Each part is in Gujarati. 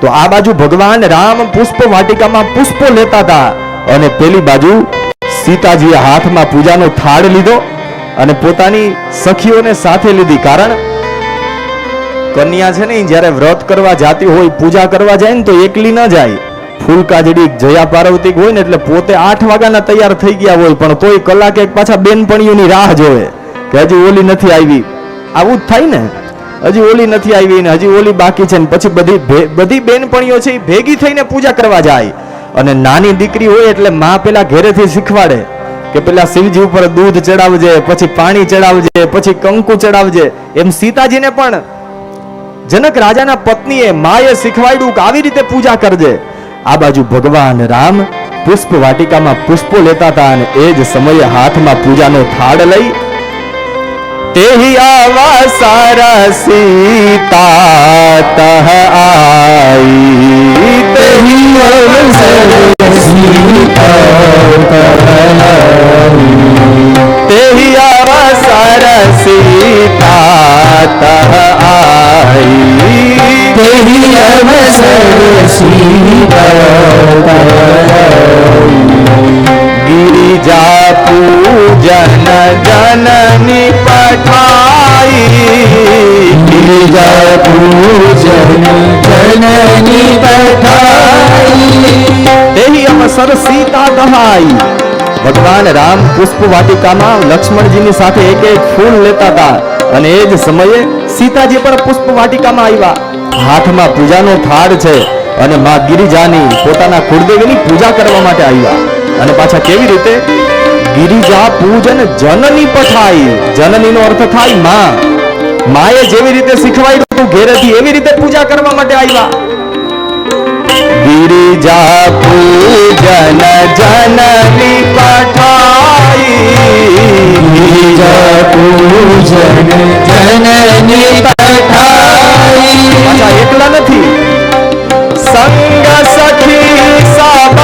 તો આ બાજુ ભગવાન રામ પુષ્પ વાટિકામાં પુષ્પો લેતા હતા. અને પેલી બાજુ સીતાજીએ હાથમાં પૂજાનો થાળ લીધો અને પોતાની સખીઓને સાથે લીધી. કારણ કન્યા છે ને જ્યારે વ્રત કરવા જાતી હોય, પૂજા કરવા જાય ને તો એકલી ન જાય. ફૂલકાજડી જયા પાર્વતી હોય ને એટલે પોતે આઠ વાગ્યાના તૈયાર થઈ ગયા હોય, પણ તોય કલાકે પાછા બેનપણીઓની રાહ જોવે. કે હજી ઓલી નથી આવી. આવું જ થાય ને? હજી ઓલી નથી આવી ને હજી ઓલી બાકી છે ને પછી બધી બધી બેનપણીઓ છે એ ભેગી થઈને પૂજા કરવા જાય. અને નાની દીકરી હોય એટલે મા પેલા ઘેરેથી શીખવાડે કે પેલા શિવજી ઉપર દૂધ ચડાવજે, પછી પાણી ચડાવજે, પછી કંકુ ચડાવજે. એમ સીતાજીને પણ જનક રાજાના પત્નીએ માએ શીખવાડ્યું કે આવી રીતે પૂજા કરજે. આ બાજુ ભગવાન રામ પુષ્પ વાટિકામાં પુષ્પો લેતા હતા અને એ જ સમયે હાથમાં પૂજાનો થાળ લઈ एहि आवा सारा सीता तह आई तेहि तेहि आवा सारा सीता तह आई तेहि आवा सीता ભગવાન રામ પુષ્પ વાટિકામાં લક્ષ્મણજીની સાથે એક એક ફૂલ લેતા હતા અને એ જ સમયે સીતાજી પર પુષ્પ વાટિકામાં આવ્યા. હાથમાં પૂજાનો થાળ છે અને માં ગિરિજાની પોતાના કુળદેવીની પૂજા કરવા માટે આવ્યા. અને પાછા કેવી રીતે? ગિરિજા પૂજન જનની પઠાઈ. જનનીનો અર્થ થાયમાં. માએ જેવી રીતે શીખવાડ્યું હતું ઘેરેથી એવી રીતે પૂજા કરવા માટે આવ્યા. ગિરિજા પૂજન જન પઠાઈ. ગિરિજા પૂજન જનની પઠાઈ. અચ્છા એકલા નથી. સંગ સખી સબ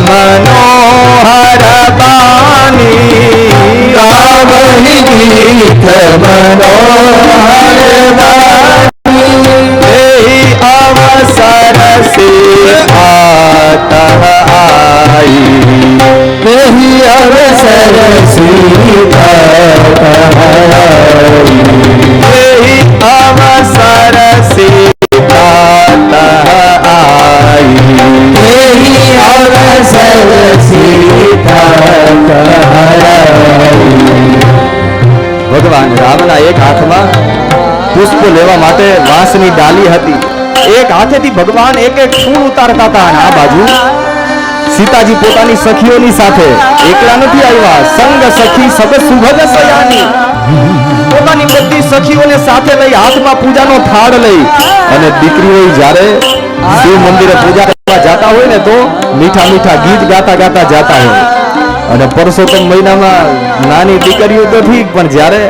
મનોહર બાની આવહી ગીત ભગવાન રામના એક હાથમાં પુષ્પ લેવા માટે વાંસની ડાલી હતી. એક હાથેથી ભગવાન એક એક ફૂલ ઉતારતા હતા અને આ બાજુ સીતાજી પોતાની સખીઓની સાથે એકલા નથી આવ્યા. સંગ સખી સબ સુભગ સયાની. પોતાની બધી સખીઓને સાથે લઈ હાથમાં પૂજાનો થાળ લઈ અને દીકરીઓ જ્યારે શિવ મંદિરે પૂજા કરવા જાતા હોય ને તો મીઠા મીઠા ગીત ગાતા ગાતા જાતા હોય. અને પરસોત્તમ મહિનામાં નાની દીકરીઓ તો ઠીક પણ જ્યારે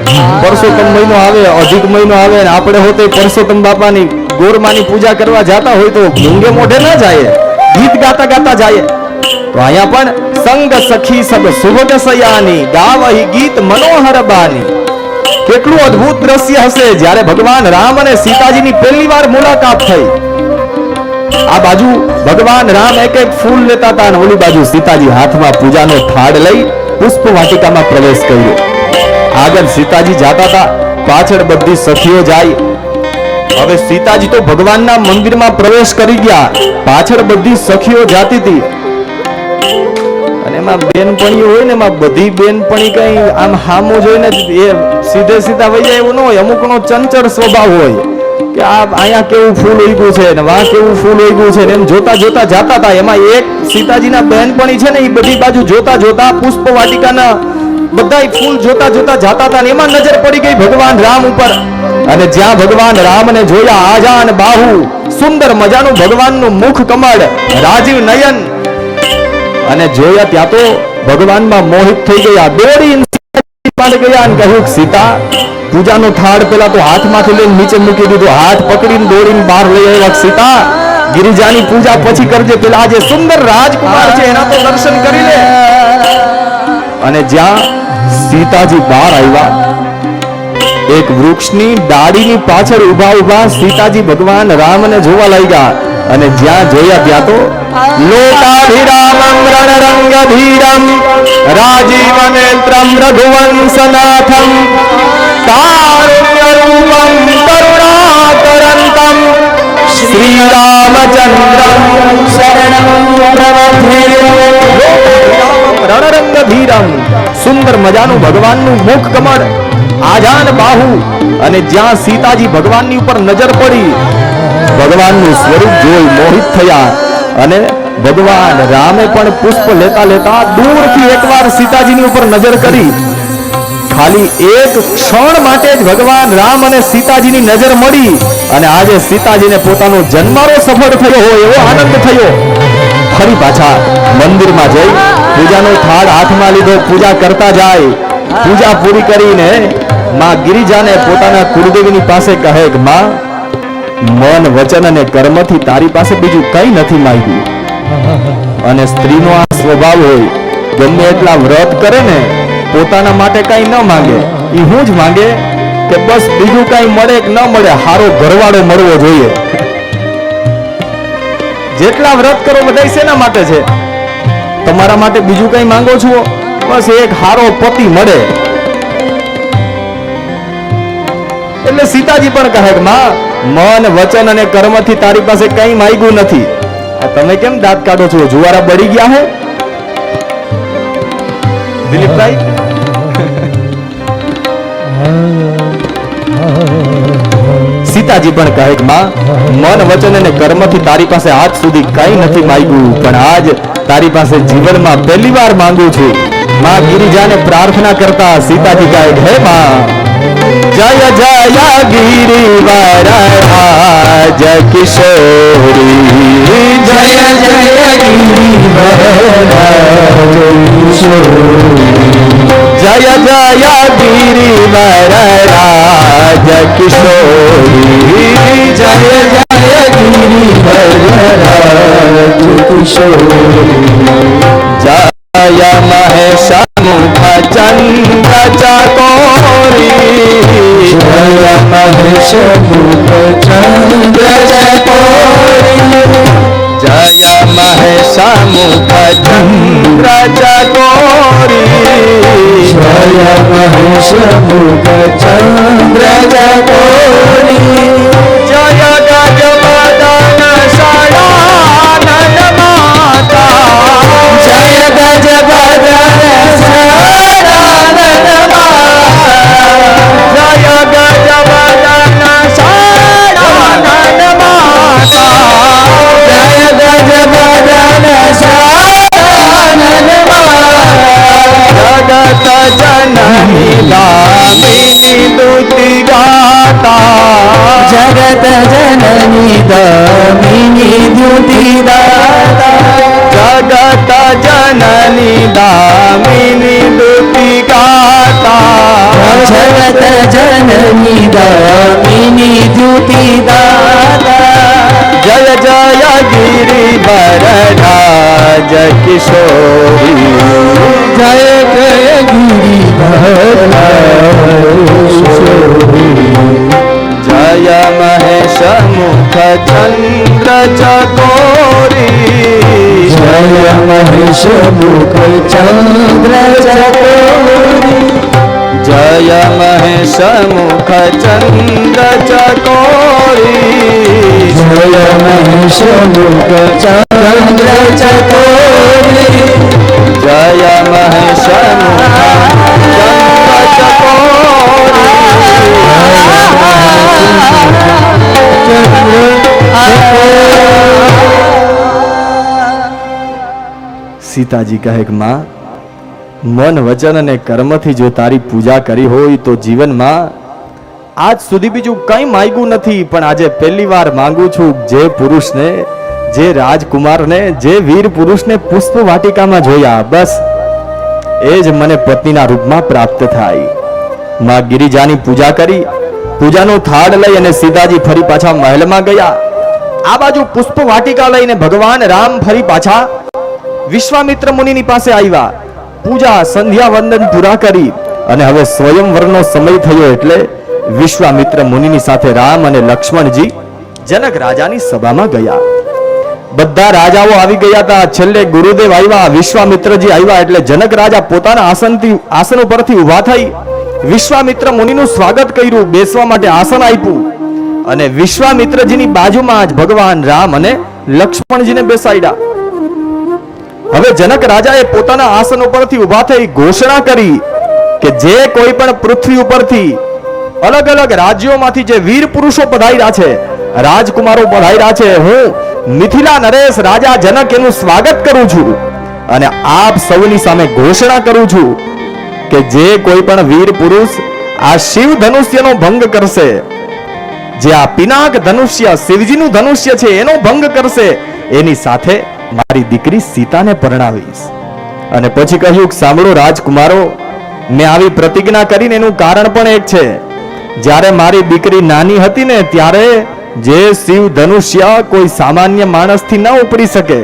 પરસોત્તમ મહિનો આવે, અધિક મહિનો આવે ને આપણે હોતે પરસોત્તમ બાપાની ગોરમાની પૂજા કરવા જાતા હોય તો મૂંગે મોઢે ના જાય, ગીત ગાતા ગાતા જાય. તો અહીંયા પણ સંગ સખી સબ સુભગ સયાની, ગાવહી ગીત મનોહર બાની. કેટલું અદ્ભુત દ્રશ્ય હશે, જ્યારે ભગવાન રામ અને સીતાજીની પહેલી વાર મુલાકાત થઈ. આ બાજુ ભગવાન રામ એક એક ફૂલ લેતા હતા અને ઓલી બાજુ સીતાજી હાથમાં પૂજાનો થાળ લઈ પુષ્પ વાટિકામાં પ્રવેશ કર્યો. આગળ સીતાજી જાતા હતા, પાછળ બધી સખીઓ જાય. હવે સીતાજી તો ભગવાનના મંદિરમાં પ્રવેશ કરી ગયા, પાછળ બધી સખીઓ જાતી હતી. અને એમાં બેનપણી હોય ને, એમાં બધી બેનપણી કઈ આમ હામું જોઈને એ સીધે સીધા વહી જાય એવું ન હોય, અમુકનો ચંચળ સ્વભાવ હોય. કે આ અહીંયા કેવું ફૂલ ઉગ્યું છે ને વાં કેવું ફૂલ ઉગ્યું છે ને એમ જોતા જોતા જાતા હતા એમાં એક સીતાજીના બેનપણી છે ને એ બધી બાજુ જોતા જોતા પુષ્પ વાટિકાના બધા ફૂલ જોતા જોતા જાતા હતા ને એમાં નજર પડી ગઈ ભગવાન રામ ઉપર. અને જ્યાં ભગવાન રામને જોયા, આજાન બાહુ, સુંદર મજાનું ભગવાનનું મુખ કમળ, રાજીવ નયન. અને જોયા ત્યાં તો ભગવાનમાં મોહિત થઈ ગયા. સીતાજી પાસે ગયા અને કહ્યું સીતા, પૂજાનો થાળ પેલા તો હાથમાંથી લઈને નીચે મૂકી દીધો. હાથ પકડીને દોડીને બહાર લઈ આવ્યા સીતા, ગિરિજાની પૂજા પછી કરજે. પેલા આ જે સુંદર રાજકુમાર છે, એના તો દર્શન કરી લે. અને જ્યાં સીતાજી બહાર આવ્યા, એક વૃક્ષની ડાળીની પાછળ ઊભા ઊભા સીતાજી ભગવાન રામને જોવા લાગ્યા. અને જ્યાં જોયા ત્યાં તો લોકાભિરામમ રણરંગધીરમ રાજીવ નેત્રમ રઘુવંશનાથમ કારુણ્યરૂપમ કરુણાકરંતમ શ્રીરામચંદ્રમ શરણં પ્રવધે રણરંગધીરમ સુંદર મજાનું ભગવાનનું મુખ કમળ, આજાન બાહુ. અને જ્યાં સીતાજી ભગવાનની ઉપર નજર પડી ભગવાનનું સ્વરૂપ જોઈ મોહિત થયા અને ભગવાન રામે પણ પુષ્પ લેતા લેતા દૂરથી એકવાર સીતાજીની ઉપર નજર કરી. ખાલી એક ક્ષણ માટે જ ભગવાન રામ અને સીતાજીની નજર મળી અને આજે સીતાજીને પોતાનો જન્મારો સફળ થયો હોય એવો આનંદ થયો. ફરી પાછા મંદિરમાં જઈ પૂજાનો થાળ હાથમાં લીધો, પૂજા કરતા જાય. પૂજા પૂરી કરીને માં ગિરિજાને પોતાના કુળદેવીની પાસે કહે કે, માં મન, વચન અને કર્મથી તારી પાસે બીજું કંઈ નથી માંગ્યું અને સ્ત્રીનો આ સ્વભાવ હોય, ગમે એટલા વ્રત કરે ને, પોતાના માટે કઈ ન માંગે. એ હું જ માંગે કે બસ બીજું કઈ મળે કે ન મળે, હારો ઘરવાળો મળવો જોઈએ. જેટલા વ્રત કરો બધા શેના માટે છે? તમારા માટે બીજું કઈ માંગો છો? બસ એક હારો પતિ મળે. એટલે સીતાજી પણ કહે કે, માં મન, વચન અને કર્મથી તારી પાસે કઈ માંગ્યું નથી. આ તમે કેમ દાંત કાઢો છો? જુવારા બળી ગયા હે? દિલીપભાઈ? સીતાજી પણ કહે માં, મન, વચન અને કર્મથી તારી પાસે આજ સુધી કઈ નથી માંગ્યું, પણ આજ તારી પાસે જીવનમાં પહેલી વાર માંગુ છું. માં, ગિરિજાને પ્રાર્થના કરતા સીતાજી કહે હે માં જય જય ગિરિવર રાજ કિશોરી જય જય જય જય ગિરિવર રાજ કિશોરી જય જય જય મહેશ મુખ ચકોરી જય મહેશ મુખ ચંદ્ર ચકોરી જનની લામિની દુતિ ગાતા જગત જનની દમિની દ્યુતિ દાતા જગત જનની દામિની દુતિ ગાતા જગત જનની દમિની દ્યુતિ દાતા જય જય ગિરિવર રાજ કિશોરી જય જય ગિરી જય મહેશ મુખ ચંદ્ર ચકોરી જય મહેશ મુખ ચંદ્ર ચકોરી જય મહેશ મુખ ચંદ્ર ચકોરી જય મહેશ મુખ ચંદ્ર ચકોરી સીતાજી કહે કે, માં, મન, વચન અને કર્મથી જો તારી પૂજા કરી હોય તો જીવનમાં આજ સુધી બીજું કંઈ માંગ્યું નથી, પણ આજે પહેલી વાર માંગુ છું જે પુરુષને, જે રાજકુમારને, જે વીર પુરુષને પુષ્પ વાટિકામાં જોયા. બસ, એ જ મને પત્નીના રૂપમાં પ્રાપ્ત થાય. માં ગિરિજાની પૂજા કરી, પૂજાનો થાળ લઈ અને સીતાજી ફરી પાછા મહેલમાં ગયા. આ બાજુ પુષ્પ વાટિકા લઈને ભગવાન રામ ફરી પાછા વિશ્વામિત્ર મુનિની પાસે આવ્યા પૂજા સંધ્યા વંદન પૂરા કરી અને હવે સ્વયંવરનો સમય થયો એટલે વિશ્વામિત્ર મુનિની સાથે રામ અને લક્ષ્મણજી જનક રાજાની સભામાં ગયા. બધા રાજાઓ આવી ગયા હતા. છેલ્લે ગુરુદેવ આવ્યા વિશ્વામિત્રજી આવ્યા એટલે જનક રાજા પોતાના આસનથી, આસન ઉપરથી ઊભા થઈ વિશ્વામિત્ર મુનિનું સ્વાગત કર્યું, બેસવા માટે આસન આપ્યું અને વિશ્વામિત્રજીની બાજુમાં જ ભગવાન રામ અને લક્ષ્મણજીને બેસાડ્યા. હવે જનક રાજાએ પોતાના આસન ઉપરથી ઊભા થઈ ઘોષણા કરી કે જે કોઈ પણ પૃથ્વી ઉપરથી અલગ અલગ રાજ્યોમાંથી જે વીર પુરુષો પધાર્યા છે, રાજકુમારો પધાર્યા છે, હું મિથિલા નરેશ રાજા જનક એનું સ્વાગત કરું છું અને આપ સૌની સામે ઘોષણા કરું છું કે જે કોઈ પણ વીર પુરુષ આ શિવ ધનુષ્યનો ભંગ કરશે, જે આ પિનાક ધનુષ્ય, શિવજીનું ધનુષ્ય છે એનો ભંગ કરશે, એની સાથે મારી દીકરી સીતાને પરણાવીશ. અને પછી કહ્યું, સાંભળો રાજકુમારો, મેં આવી પ્રતિજ્ઞા કરીને એનું કારણ પણ એક છે. જ્યારે મારી દીકરી નાની હતી ને, ત્યારે જે શિવ ધનુષ્ય કોઈ સામાન્ય માણસથી ન ઉપડી શકે.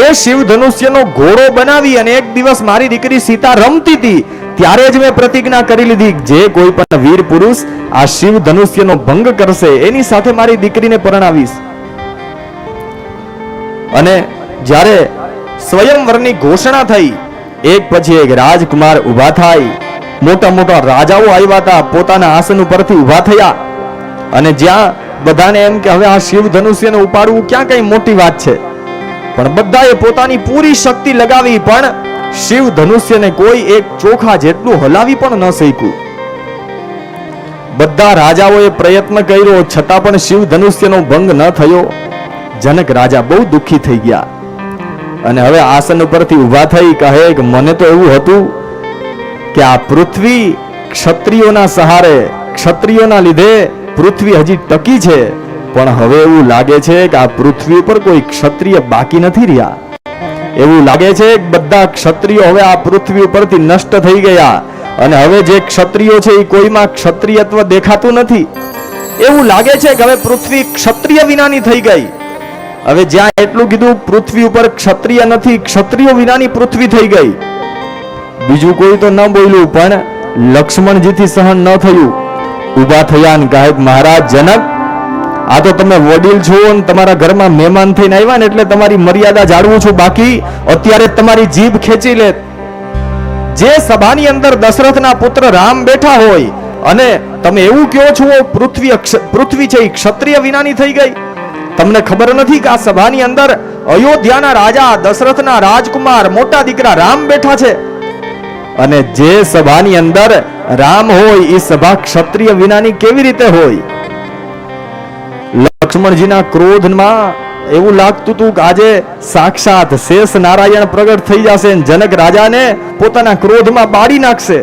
એ શિવ ધનુષ્યનો ઘોડો બનાવી અને એક દિવસ મારી દીકરી સીતા રમતી હતી. ત્યારે જ મેં પ્રતિજ્ઞા કરી લીધી, જે કોઈ પણ વીર પુરુષ આ શિવ ધનુષ્યનો ભંગ કરશે, એની સાથે મારી દીકરીને પરણાવીશ. અને જ્યારે સ્વયંવરની ઘોષણા થઈ, એક પછી એક રાજકુમાર ઊભા થાય. મોટા મોટા રાજાઓ આવ્યા હતા, પોતાના આસન ઉપરથી ઊભા થયા. અને જ્યાં બધાને એમ કે હવે આ શિવ ધનુષ્યને ઉપાડવું ક્યાં કઈ મોટી વાત છે. પણ બધાએ પોતાની પૂરી શક્તિ લગાવી, પણ શિવ ધનુષ્યને કોઈ એક ચોખા જેટલું હલાવી પણ ન શક્યું બધા રાજાઓએ પ્રયત્ન કર્યો, છતાં પણ શિવ ધનુષ્યનો ભંગ ન થયો. જનક રાજા બહુ દુઃખી થઈ ગયા. અને હવે આસન ઉપરથી ઊભા થઈ કહે કે મને તો એવું હતું કે આ પૃથ્વી ક્ષત્રિયોના સહારે, ક્ષત્રિયોના લીધે પૃથ્વી હજી ટકી છે, પણ હવે એવું લાગે છે કે આ પૃથ્વી ઉપર કોઈ ક્ષત્રિય બાકી નથી રહ્યા. એવું લાગે છે કે બધા ક્ષત્રિયો હવે આ પૃથ્વી ઉપરથી નષ્ટ થઈ ગયા અને હવે જે ક્ષત્રિયો છે એ કોઈમાં ક્ષત્રિયત્વ દેખાતું નથી. એવું લાગે છે કે હવે પૃથ્વી ક્ષત્રિય વિનાની થઈ ગઈ. હવે જ્યાં એટલું કીધું પૃથ્વી ઉપર ક્ષત્રિય નથી, ક્ષત્રિયો વિનાની પૃથ્વી થઈ ગઈ. બીજું કોઈ તો ન બોલ્યું, પણ લક્ષ્મણજીથી સહન ન થયું. ઊભા થયા ને કહે મહારાજ, જનક, આ તો તમે વડીલ છો ને તમારા ઘરમાં મહેમાન થઈને આવ્યા ને એટલે તમારી મર્યાદા જાળવું છું. બાકી અત્યારે તમારી જીભ ખેંચી લે. જે સભાની અંદર દશરથના પુત્ર રામ બેઠા હોય, અને તમે એવું કહો છો, પૃથ્વી પૃથ્વી છે ક્ષત્રિય વિનાની થઈ ગઈ. તમને ખબર નથી કે આ સભાની અંદર અયોધ્યાના રાજા, દશરથના રાજકુમાર, મોટા દીકરા રામ બેઠા છે. અને જે સભાની અંદર રામ હોય એ સભા ક્ષત્રિય વિનાની કેવી રીતે હોય? લક્ષ્મણજીના ક્રોધમાં એવું લાગતું હતું કે આજે સાક્ષાત શેષ નારાયણ પ્રગટ થઈ જશે જનક રાજાને પોતાના ક્રોધમાં બાળી નાખશે.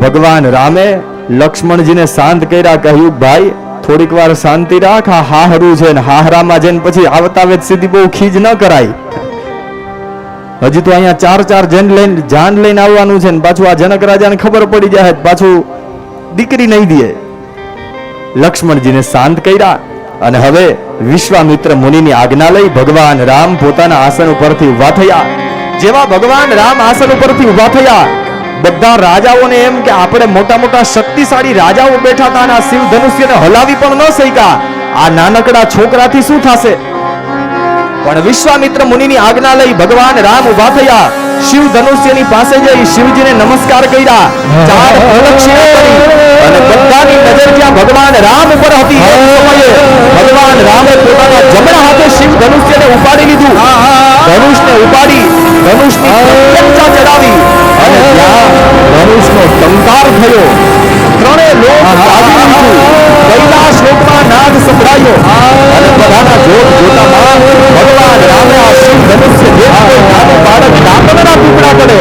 ભગવાન રામે લક્ષ્મણજીને શાંત કર્યા, કહ્યું, ભાઈ થોડીક વાર શાંતિ રાખ, આ હાહરું છે ને હાહરામાં જઈને પછી આવતા વેત સીધી બહુ ખીજ ન કરાય. હજી તો અહીંયા ચાર ચાર જન લઈને, જાન લઈને આવવાનું છે ને પાછું આ જનક રાજાને ખબર પડી જાય પાછું દીકરી નહીં દે. લક્ષ્મણજીને શાંત કર્યા અને હવે વિશ્વામિત્ર મુનિની આજ્ઞા લઈ ભગવાન રામ પોતાના આસન ઉપરથી ઊભા થયા. જેવા ભગવાન રામ આસન ઉપરથી ઊભા થયા. બધા રાજાઓને એમ કે આપણે મોટા મોટા શક્તિશાળી રાજાઓ બેઠા હતા અને આ શિવ ધનુષ્યને હલાવી પણ ન શક્યા. આ નાનકડા છોકરાથી શું થશે? પણ વિશ્વામિત્ર મુનિની આજ્ઞા લઈ ભગવાન રામ ઊભા થયા. શિવ ધનુષ્યની પાસે જઈ શિવજીને નમસ્કાર કર્યા. ચાર પ્રદક્ષિણા કરી અને બધાની નજર જ્યાં ભગવાન રામ ઉપર હતી. એ સમયે ભગવાન રામે પોતાના જમણા હાથે શિવ ધનુષ્યને ઉપાડી લીધું. ધનુષને ઉપાડી ધનુષની ચડાવી. ધનુષનો ટંકાર થયો. ત્રણેય લોક જાગી ઉઠ્યું કૈલાસ લોકમાં નાદ સંભળાયો. અને બધાના જોત જોતામાં ભગવાન રામે આ શિવ ધનુષ્ય જે કોઈ બાળક ડામરના ટુકડા પડે.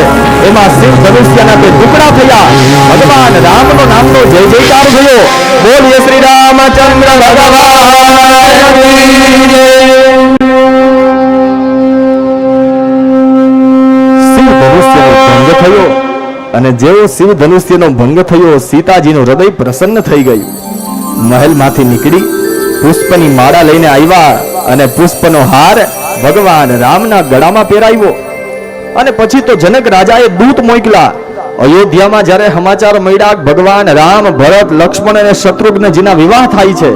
એમાં શિવ ધનુષ્યના તે ટુકડા થયા. ભગવાન રામનો નામનો જય જયકાર થયો. બોલીએ શ્રી રામચંદ્ર ભગવાન. શિવ ધનુષ્યનો ભંગ થયો. અને જેવો શિવ ધનુષ્યનો ભંગ થયો, સીતાજીનું હૃદય પ્રસન્ન થઈ ગયું. મહેલમાંથી નીકળી, પુષ્પની માળા લઈને આવ્યા અને પુષ્પનો હાર ભગવાન રામના ગળામાં પહેરાવ્યો. અને પછી તો જનક રાજાએ દૂત મોકલા, અયોધ્યામાં જ્યારે સમાચાર મળ્યા ભગવાન રામ, ભરત, લક્ષ્મણ અને શત્રુઘ્નજીના વિવાહ થાય છે,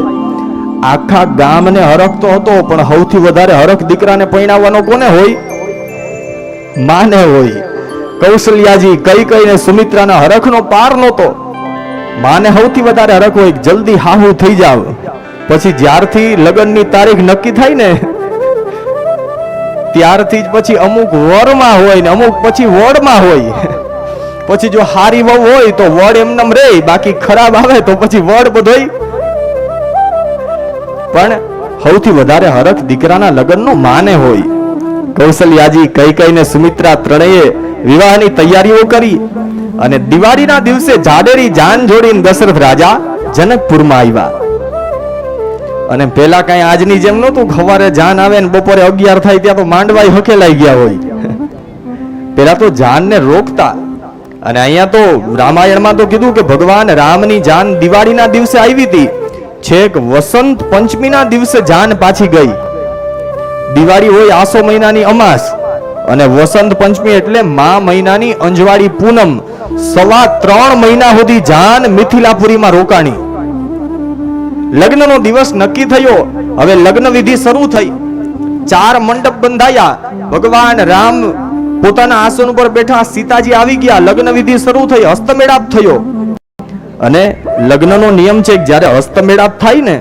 આખા ગામને હરખતો હતો, પણ સૌથી વધારે હરખ દીકરાને પરિણાવવાનો કોને હોય? માને હોય. કૌશલ્યાજી કઈ કઈ ને સુમિત્રાના હરખનો પાર નહોતો. માને સૌથી વધારે હરખ હોય જલ્દી હાહુ થઈ જાવ. પછી જ્યારથી લગ્નની તારીખ નક્કી થાય ને, ત્યારથી જ પછી અમુક વરમાં હોય ને, અમુક પછી વડમાં હોય. પછી જો હારી વહુ હોય તો વડ એમનેમ રે, બાકી ખરાબ આવે તો પછી વડ બધોય. પણ સૌથી વધારે હરખ દીકરાના લગ્નનો માને હોય. કૌશલ્યાજી કઈ ને સુમિત્રા ત્રણેય વિવાહની તૈયારીઓ કરી અને દિવાળીના દિવસે જાડેરી જાન જોડીને દશરથ રાજા જનકપુરમાં આવ્યા. અને પેલા કઈ આજની જેમ નહોતું, ખવારે જાન આવે ને બપોરે અગિયાર થાય ત્યાં તો માંડવાઈ હકેલાઈ ગયા હોય. પેલા તો જાનને રોકતા અને અહીંયા તો રામાયણમાં તો કીધું કે ભગવાન રામની જાન દિવાળીના દિવસે આવી હતી. છેક વસંત પંચમીના દિવસે જાન પાછી ગઈ. દિવાળી હોય આસો મહિનાની અમાસ. અને વસંત પંચમી એટલે મા મહિનાની અંજવાળી પૂનમ. સવા ત્રણ મહિના સુધી જાન મિથિલાપુરીમાં રોકાણી. લગ્નનો દિવસ નક્કી થયો. હવે લગ્ન વિધિ શરૂ થઈ. ચાર મંડપ બંધાયા. ભગવાન રામ પોતાના આસન ઉપર બેઠા સીતાજી આવી ગયા. લગ્ન વિધિ શરૂ થઈ, હસ્તમેળાપ થયો. અને લગ્નનો નિયમ છે જ્યારે હસ્તમેળાપ થાય ને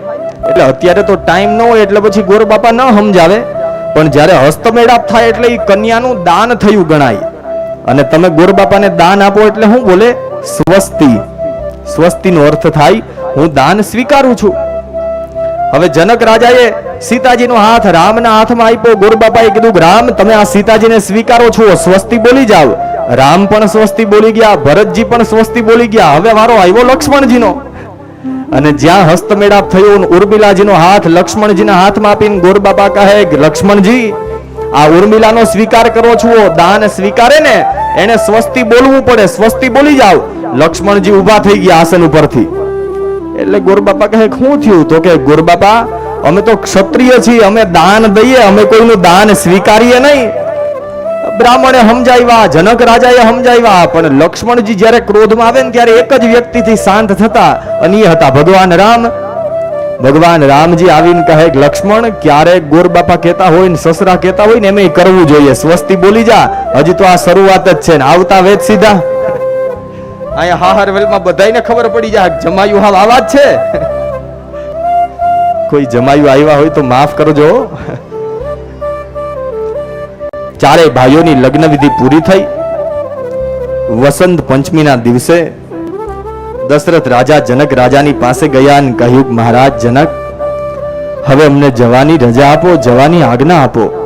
એટલે અત્યારે તો ટાઈમ ન હોય એટલે પછી ગોર બાપા ન સમજાવે. પણ જ્યારે હસ્તમેળાપ થાય એટલે એ કન્યાનું દાન થયું ગણાય. અને તમે ગોર બાપાને દાન આપો એટલે હું બોલે, સ્વસ્તી. સ્વસ્તિનો અર્થ થાય, હું દાન સ્વીકારું છું. હવે જનક રાજાએ સીતાજીનો હાથ રામના હાથમાં આપ્યો. ગોરબાપાએ કીધું, રામ, તમે આ સીતાજીને સ્વીકારો છો. સ્વસ્તી બોલી જાઓ. રામ પણ સ્વસ્તી બોલી ગયા, ભરતજી પણ સ્વસ્તી બોલી ગયા. હવે વારો આવ્યો લક્ષ્મણજીનો. અને જ્યાં હસ્તમેળાપ થયો ઉર્મિલાજીનો હાથ લક્ષ્મણજીના હાથમાં આપીને ગોરબાપા કહે, લક્ષ્મણજી, આ ઉર્મિલાનો સ્વીકાર કરો છો દાન સ્વીકારે ને એને સ્વસ્તી બોલવું પડે, સ્વસ્તી બોલી જાવ લક્ષ્મણજી ઊભા થઈ ગયા આસન ઉપરથી. એટલે ગોરબાપા કહે, શું થયું? તો કે, ગોરબાપા, અમે તો ક્ષત્રિય છીએ, અમે દાન દઈએ, અમે કોઈનું દાન સ્વીકારીએ નહીં બ્રાહ્મણે સમજાવ્યા, જનક રાજાએ સમજાવ્યા, પણ લક્ષ્મણજી જ્યારે ક્રોધમાં આવે ને ત્યારે એક જ વ્યક્તિથી શાંત થતા અને એ હતા. ભગવાન રામ, ભગવાન રામજી આવીને કહે, લક્ષ્મણ ક્યારેક ગોરબાપા કહેતા હોય ને સસરા કહેતા હોય ને એમ કરવું જોઈએ. સ્વસ્તી બોલી જા. હજી તો આ શરૂઆત જ છે ને. આવતા વેદ સીધા. અહીંયા હાહર વેલમાં બધાને ખબર પડી જાય જમાયું હાવ આવા જ છે. કોઈ જમાયું આવ્યા હોય તો માફ કરજો. ચારે ભાઈઓની લગ્ન વિધિ પૂરી થઈ. વસંત પંચમીના દિવસે દશરથ રાજા જનક રાજાની પાસે ગયા અને કહ્યું, મહારાજ જનક, હવે અમને જવાની રજા આપો, જવાની આજ્ઞા આપો.